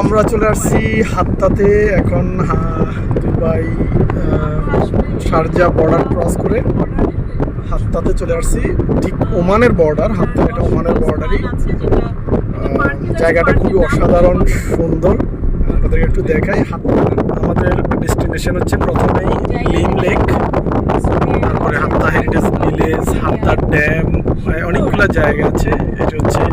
আমরা চলে আসছি হাত্তাতে। এখন দুবাই শারজা বর্ডার ক্রস করে হাত্তাতে চলে আসছি। ঠিক ওমানের বর্ডার হাত্তা এটা ওমানের বর্ডারই জায়গাটা খুবই অসাধারণ, সুন্দর। আপনাদেরকে একটু দেখাই আমাদের ডেস্টিনেশন হচ্ছে প্রথমেই লিম লেক তারপরে হাত্তা হেরিটেজ ভিলেজ হাত্তা ড্যাম মানে অনেকগুলো জায়গা আছে। এটা হচ্ছে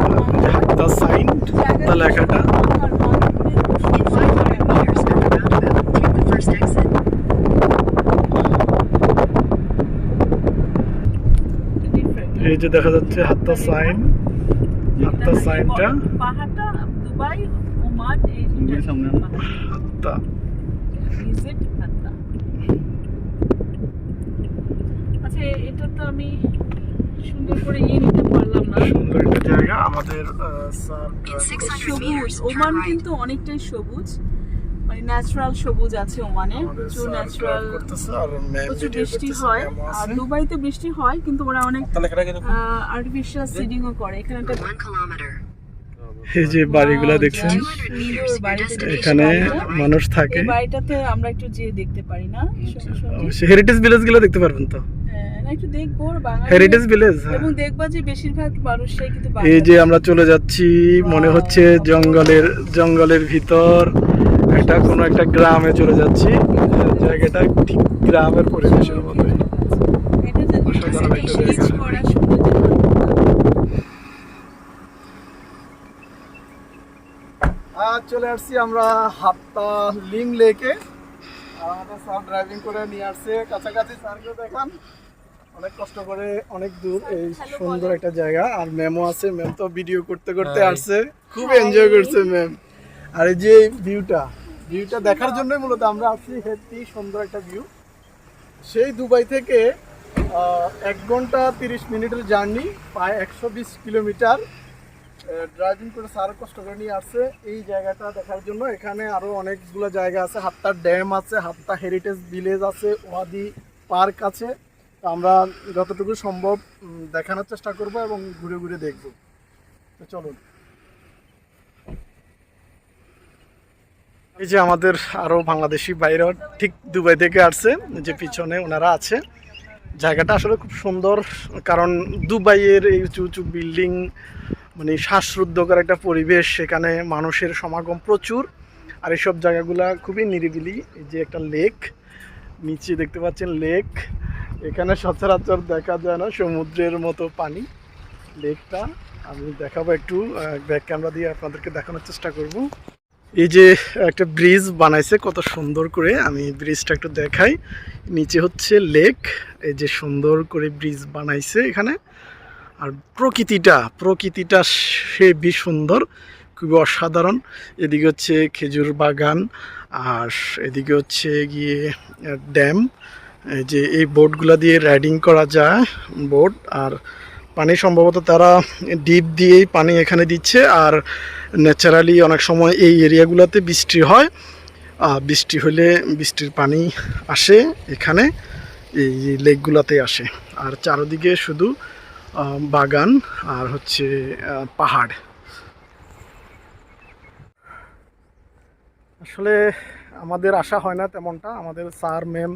আহ, যে হাত্তা সাইন হাত্তা লেখাটা এই যে দেখা যাচ্ছে হাত্তা সাইন। হাত্তা সাইনটা? হাত্তা আচ্ছা এটা তো আমি সুন্দর করে ইয়ে নিতে পারলাম না। সুন্দর একটা জায়গা আমাদের আহ, স্যার সবুজ। ওমান কিন্তু অনেকটাই সবুজ। মানে ন্যাচারাল সবুজ আছে ওমানে প্রচুর ন্যাচারাল প্রচুর বৃষ্টি হয়। আর দুবাইতে বৃষ্টি হয় কিন্তু ওরা অনেক আর্টিফিশিয়াল সিডিংও করে। এখানে একটা এই যে বাড়িগুলো দেখছেন just সুন্দর বাড়িতে দেখতে এখানে মানুষ থাকে। এই বাড়িটাতে আমরা একটু যেয়ে দেখতে পারি না। হেরিটেজ ভিলেজগুলো দেখতে পারবেন তো। না একটু দেখব বাঙালি হেরিটেজ ভিলেজ এবং দেখবা যে বেশিরভাগ মানুষরাই কিন্তু এই যে আমরা চলে যাচ্ছি মনে হচ্ছে জঙ্গলের জঙ্গলের ভিতর। এটা কোনো একটা গ্রামে চলে যাচ্ছি। জায়গাটা ঠিক গ্রামের পরিবেশের মতো অসাধারণ একটা জায়গা। আজ চলে আসছি আমরা হাত্তা লিম লেকে। আর আমাদের স্যার ড্রাইভিং করে নিয়ে আসছে। কাছাকাছি স্যারকে দেখান। অনেক কষ্ট করে অনেক দূর এই সুন্দর একটা জায়গা। আর ম্যামও আছে ম্যাম তো ভিডিও করতে করতে আসছে। খুব এনজয় করছে ম্যাম আর এই যে ভিউটা ভিউটা দেখার জন্যই মূলত আমরা আসছি হেঁটে সুন্দর একটা ভিউ সেই দুবাই থেকে এক ঘণ্টা তিরিশ মিনিটের জার্নি প্রায় একশো বিশ কিলোমিটার। ড্রাইভিং করে স্যার কষ্ট করে নিয়ে আসছে। এই জায়গাটা দেখার জন্য এখানে আরও অনেকগুলো জায়গা আছে। হাত্তা ড্যাম আছে হাত্তা হেরিটেজ ভিলেজ আছে ওয়াদি পার্ক আছে। তো আমরা যতটুকু সম্ভব দেখানোর চেষ্টা করব এবং ঘুরে ঘুরে দেখব। তো চলুন। এই যে আমাদের আরও বাংলাদেশি বাইরে ঠিক দুবাই থেকে আসছে যে পিছনে ওনারা আছে। জায়গাটা আসলে খুব সুন্দর, কারণ দুবাইয়ের এই উঁচু উঁচু বিল্ডিং মানে শ্বাসরুদ্ধকর একটা পরিবেশ, সেখানে মানুষের সমাগম প্রচুর। আর এইসব জায়গাগুলা খুবই নিরিবিলি, এই যে একটা লেক, নিচে দেখতে পাচ্ছেন লেক। এখানে সচরাচর দেখা যায় না, সমুদ্রের মতো পানি। লেকটা আমি দেখাবো একটু ব্যাক ক্যামেরা দিয়ে আপনাদেরকে দেখানোর চেষ্টা করব। এই যে একটা ব্রিজ বানাইছে, কত সুন্দর করে। আমি ব্রিজটা একটু দেখাই। নিচে হচ্ছে লেক, এই যে সুন্দর করে ব্রিজ বানাইছে এখানে। আর প্রকৃতিটা প্রকৃতিটা সে হেবি সুন্দর, খুবই অসাধারণ। এদিকে হচ্ছে খেজুর বাগান, আর এদিকে হচ্ছে গিয়ে ড্যাম। এই যে এই বোটগুলো দিয়ে রাইডিং করা যায়, বোট। আর পানি সম্ভবত তারা ডিপ দিয়েই পানি এখানে দিচ্ছে। আর ন্যাচারালি অনেক সময় এই এরিয়াগুলোতে বৃষ্টি হয়। বৃষ্টি হলে বৃষ্টির পানি আসে এখানে, এই লেকগুলোতে আসে। আর চারদিকে শুধু বাগান আর হচ্ছে পাহাড়। আসলে আমাদের আশা হয় না তেমনটা। আমাদের স্যার, ম্যাম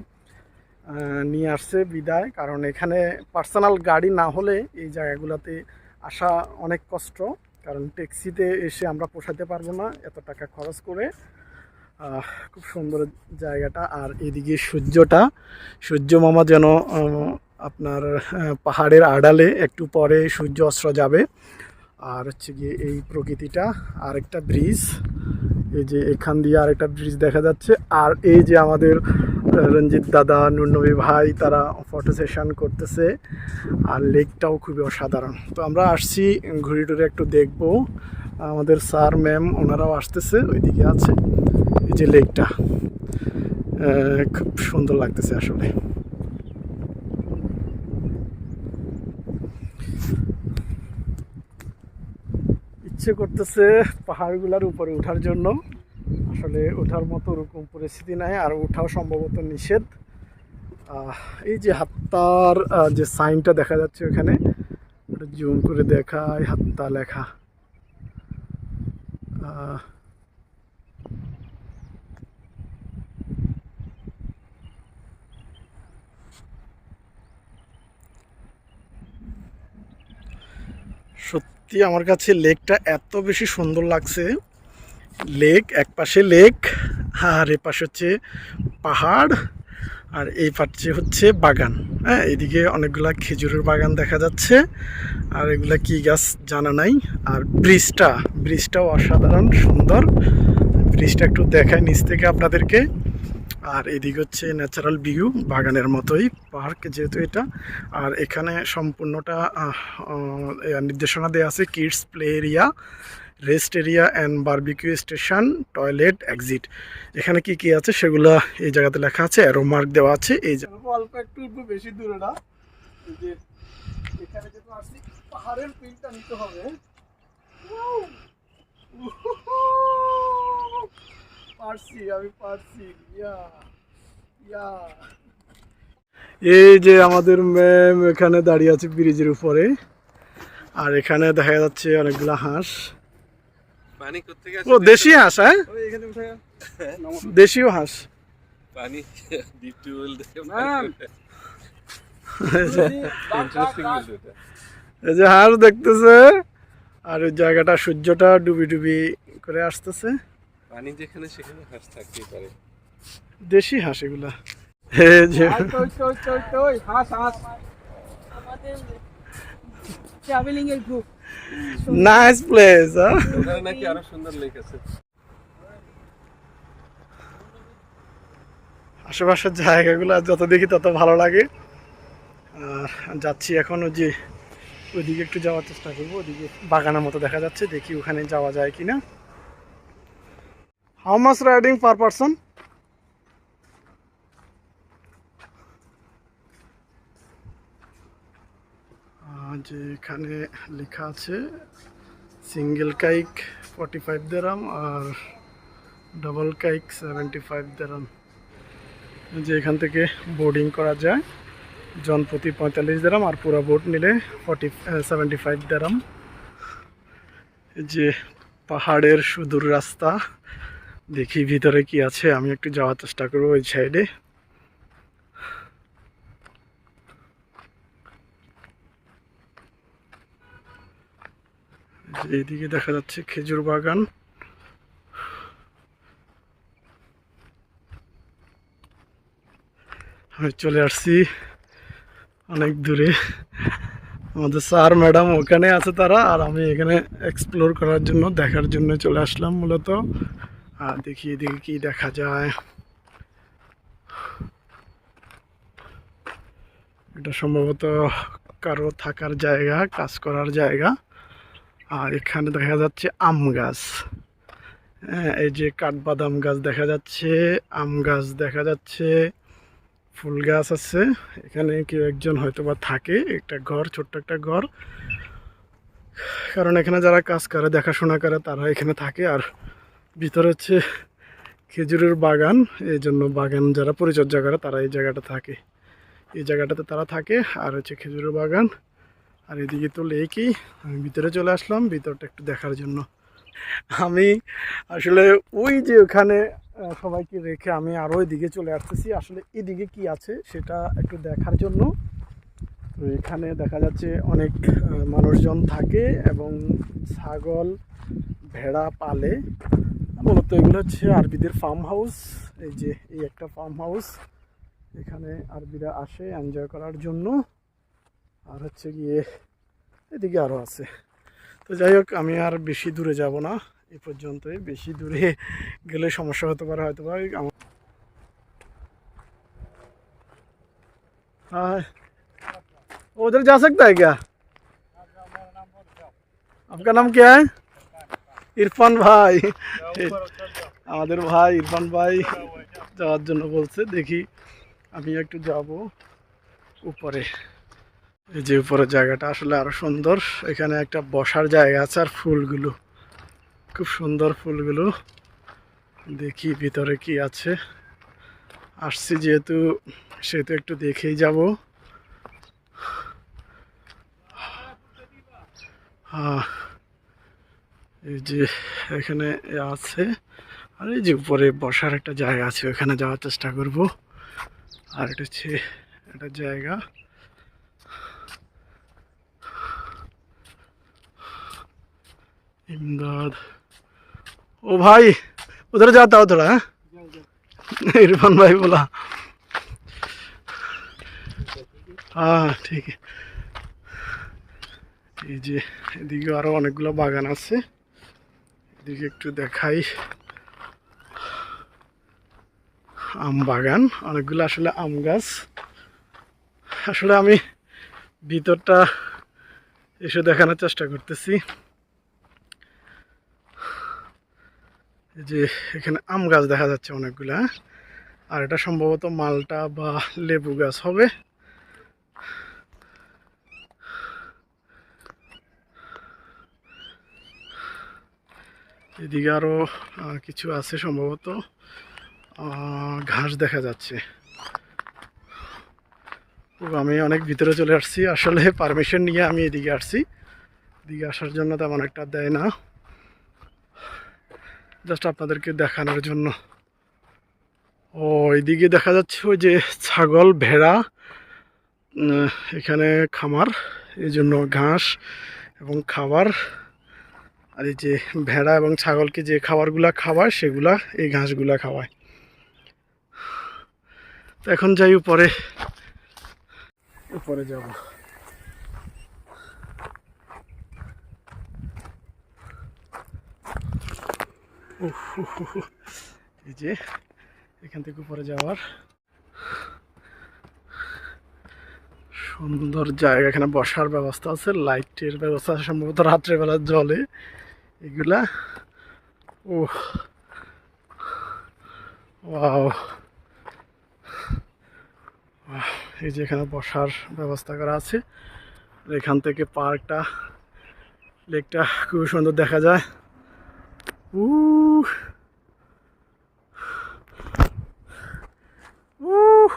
নিয়ে আসছে বিদায়। কারণ এখানে পার্সোনাল গাড়ি না হলে এই জায়গাগুলোতে আসা অনেক কষ্ট। কারণ ট্যাক্সিতে এসে আমরা পোষাতে পারব না এত টাকা খরচ করে। খুব সুন্দর জায়গাটা। আর এদিকে সূর্যটা, সূর্য মামা যেন আপনার পাহাড়ের আড়ালে একটু পরে সূর্য অস্ত্র যাবে। আর হচ্ছে গিয়ে এই প্রকৃতিটা, আরেকটা ব্রিজ। এই যে এখান দিয়ে আরেকটা ব্রিজ দেখা যাচ্ছে। আর এই যে আমাদের রঞ্জিত দাদা, নুরনবী ভাই, তারা ফটো সেশন করতেছে আর লেকটাও খুবই অসাধারণ। তো আমরা আসছি, ঘুরে টুরে একটু দেখব। আমাদের স্যার ম্যাম ওনারাও আসতেছে, ওইদিকে আছে। এই যে লেকটা খুব সুন্দর লাগতেছে আসলে। ইচ্ছে করতেছে পাহাড়গুলোর উপরে ওঠার জন্য। আসলে ওঠার মতো ওরকম পরিস্থিতি নাই আর ওঠাও সম্ভবত নিষেধ। এই যে হাত্তার যে সাইনটা দেখা যাচ্ছে ওখানে, ওটা জুম করে দেখায় হাত্তা লেখা। সত্যি আমার কাছে লেকটা এত বেশি সুন্দর লাগছে। লেক, এক পাশে লেক, আর এ পাশে হচ্ছে পাহাড়, আর এই পাশে হচ্ছে বাগান। হ্যাঁ এদিকে অনেকগুলা খেজুরের বাগান দেখা যাচ্ছে, আর এগুলা কি গাছ জানা নাই। আর ব্রিজটা, ব্রিজটাও অসাধারণ, সুন্দর। ব্রিজটা একটু দেখায় নিচ থেকে আপনাদেরকে। আর এদিকে হচ্ছে ন্যাচারাল ভিউ বাগানের মতোই পার্ক যেহেতু এটা। আর এখানে সম্পূর্ণটা নির্দেশনা দেওয়া আছে kids play area rest area and barbecue station toilet exit. এখানে কি কি আছে সেগুলো এই জায়গাতে লেখা আছে অ্যারো মার্ক দেওয়া আছে এই অল্প একটু একটু বেশি দূরে না। যে এখানে আসছি পাহাড়ের পিনটা নিতে হবে। পারছি আমি পারছি। ইয়া ইয়া। এই যে আমাদের ম্যাম এখানে দাঁড়িয়ে আছে ব্রিজের উপরে। আর এখানে দেখা যাচ্ছে অনেকগুলা হাঁস। পানি কোথেকে ও দেশি হাঁস হ্যাঁ? দেশীয় হাঁস। পানি ডিপ টিউবওয়েল এই যে ইন্টারেস্টিং এই যে হাঁস দেখতেছে আর ওই জায়গাটা সূর্যটা ডুবি ডুবি করে আসতেছে। পানি যেখানে সেখানে হাঁস থাকতেই পারে। দেশি হাঁস এগুলা। এই যে আমাদের ট্রাভেলিং এর গ্রুপ নাইস প্লেস ওখানে নাকি আরও সুন্দর লেক আছে। আশেপাশের জায়গাগুলো যত দেখি তত ভালো লাগে। আর যাচ্ছি এখন ওই যে ওইদিকে একটু যাওয়ার চেষ্টা করব ওদিকে বাগানের মতো দেখা যাচ্ছে দেখি ওখানে যাওয়া যায় কিনা। How much riding per person যে এখানে লেখা আছে সিঙ্গেল কাইক ফর্টি ফাইভ দেরাম আর ডবল কাইক সেভেন্টি ফাইভ দেরাম যে এখান থেকে বোর্ডিং করা যায় জন প্রতি পঁয়তাল্লিশ দেরাম আর পুরো বোট নিলে ফর্টি সেভেন্টি ফাইভ দেরাম যে পাহাড়ের সুদূর রাস্তা, দেখি ভিতরে কি আছে, আমি একটু যাওয়ার চেষ্টা করব ওই সাইডে এইদিকে দেখা যাচ্ছে খেজুর বাগান। আমি চলে আসছি অনেক দূরে। আমাদের স্যার ম্যাডাম ওখানে আছে তারা, আর আমি এখানে এক্সপ্লোর করার জন্য, দেখার জন্য চলে আসলাম মূলত। আর দেখি এদিকে কি দেখা যায়। এটা সম্ভবত কারও থাকার জায়গা, কাজ করার জায়গা। আর এখানে দেখা যাচ্ছে আম গাছ। হ্যাঁ এই যে কাঠবাদাম গাছ দেখা যাচ্ছে, আম গাছ দেখা যাচ্ছে, ফুল গাছ আছে। এখানে কেউ একজন হয়তো বা থাকে, একটা ঘর, ছোট্ট একটা ঘর। কারণ এখানে যারা কাজ করে, দেখাশোনা করে, তারা এখানে থাকে। আর ভিতরে হচ্ছে খেজুরের বাগান, এই জন্য বাগান যারা পরিচর্যা করে, তারা এই জায়গাটা থাকে। এই জায়গাটাতে তারা থাকে। আর হচ্ছে খেজুরের বাগান। আর এদিকে তো লেকই। আমি ভিতরে চলে আসলাম, ভিতরটা একটু দেখার জন্য। আমি আসলে ওই যে ওখানে সবাইকে রেখে আমি আরও এদিকে চলে আসতেছি। আসলে এদিকে কি আছে সেটা একটু দেখার জন্য। তো এখানে দেখা যাচ্ছে অনেক মানুষজন থাকে এবং ছাগল, ভেড়া পালে। মূলত এগুলো হচ্ছে আরবিদের ফার্ম হাউস এই যে, এই একটা ফার্ম হাউস এখানে আরবিরা আসে এনজয় করার জন্য। আর হচ্ছে গিয়ে এদিকে আরও আছে তো যাই হোক আমি আর বেশি দূরে যাব না এই পর্যন্তই বেশি দূরে গেলে সমস্যা হতে পারে হয়তো বা আমার हाँ वो उधर जा सकता है क्या आपका नाम क्या है ইরফান ভাই আমাদের ভাই ইরফান ভাই যাওয়ার জন্য বলছে দেখি আমি একটু যাব উপরে এই যে উপরের জায়গাটা আসলে আরও সুন্দর। এখানে একটা বসার জায়গা আছে আর ফুলগুলো। খুব সুন্দর ফুলগুলো। দেখি ভিতরে কি আছে। আসছি যেহেতু, সেহেতু একটু দেখেই যাব। এই যে এখানে আছে। আর এই যে উপরে বসার একটা জায়গা আছে, ওখানে যাওয়ার চেষ্টা করব। আর এটা হচ্ছে একটা জায়গা। इमदाद ओ भाई उधर जाता हो थोड़ा हाँ? इरफान भाई बोला হ্যাঁ ঠিক এই যে এদিকে আরো অনেকগুলো বাগান আছে এদিকে একটু দেখাই আম বাগান অনেকগুলো আসলে আম গাছ আসলে আমি ভিতরটা এসে দেখানোর চেষ্টা করতেছি যে এখানে আম গাছ দেখা যাচ্ছে অনেকগুলা, আর এটা সম্ভবত মালটা বা লেবু গাছ হবে। এদিকে আরও কিছু আছে সম্ভবত। ঘাস দেখা যাচ্ছে। আমি অনেক ভিতরে চলে আসছি, আসলে পারমিশন নিয়ে আমি এদিকে আসছি। এদিকে আসার জন্য তেমন একটা দেয় না। জাস্ট আপনাদেরকে দেখানোর জন্য। ও এইদিকে দেখা যাচ্ছে ওই যে ছাগল, ভেড়া এখানে খামার, এই জন্য ঘাস এবং খাবার। আর এই যে ভেড়া এবং ছাগলকে যে খাবারগুলা খাওয়ায়, সেগুলা এই ঘাসগুলা খাওয়ায়। তো এখন যাই উপরে। উপরে যাব। এই যে এখান থেকে উপরে যাওয়ার সুন্দর জায়গা। এখানে বসার ব্যবস্থা আছে, লাইটের ব্যবস্থা আছে, সম্ভবত রাত্রেবেলা জলে। এগুলা ও এই যে এখানে বসার ব্যবস্থা করা আছে। এখান থেকে পার্কটা, লেকটা খুবই সুন্দর দেখা যায়। উ উহ,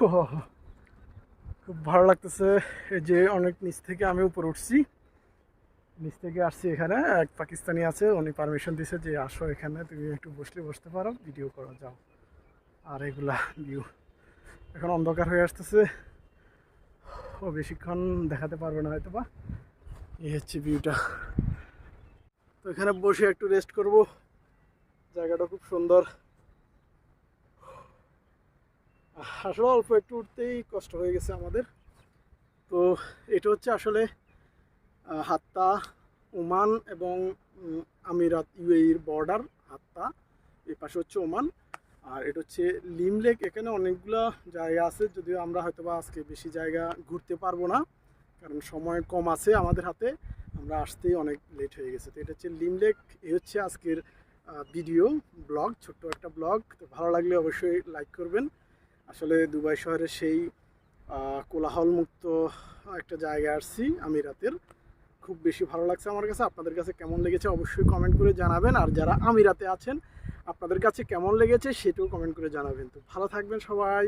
খুব ভালো লাগতেছে এই যে অনেক নিচ থেকে আমি উপরে উঠছি। নিচ থেকে আসছি এখানে এক পাকিস্তানি আছে উনি পারমিশন দিছে যে আসো এখানে তুমি একটু বসলে বসতে পারো ভিডিও করো যাও। আর এগুলা ভিউ এখন অন্ধকার হয়ে আসতেছে। ও বেশিক্ষণ দেখাতে পারবে না হয়তো বা এই হচ্ছে ভিউটা তো এখানে বসে একটু রেস্ট করব। জায়গাটা খুব সুন্দর। আসলে অল্প একটু উঠতেই কষ্ট হয়ে গেছে আমাদের। তো এটা হচ্ছে আসলে হাত্তা ওমান এবং আমিরাত ইউএইর বর্ডার হাত্তা। এই পাশে হচ্ছে ওমান। আর এটা হচ্ছে লিম লেক। এখানে অনেকগুলো জায়গা আছে, যদিও আমরা হয়তো বা আজকে বেশি জায়গা ঘুরতে পারব না, কারণ সময় কম আছে আমাদের হাতে। আমরা আসতেই অনেক লেট হয়ে গেছে। তো এটা হচ্ছে লিম লেক। এই হচ্ছে আজকের ভিডিও, ব্লগ, ছোট্ট একটা ব্লগ। তো ভালো লাগলে অবশ্যই লাইক করবেন। আসলে দুবাই শহরের সেই কোলাহলমুক্ত একটা জায়গায় আসছি আমিরাতের। খুব বেশি ভালো লাগছে আমার কাছে। আপনাদের কাছে কেমন লেগেছে অবশ্যই কমেন্ট করে জানাবেন। আর যারা আমিরাতে আছেন, আপনাদের কাছে কেমন লেগেছে সেটাও কমেন্ট করে জানাবেন। তো ভালো থাকবেন সবাই।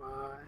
বাই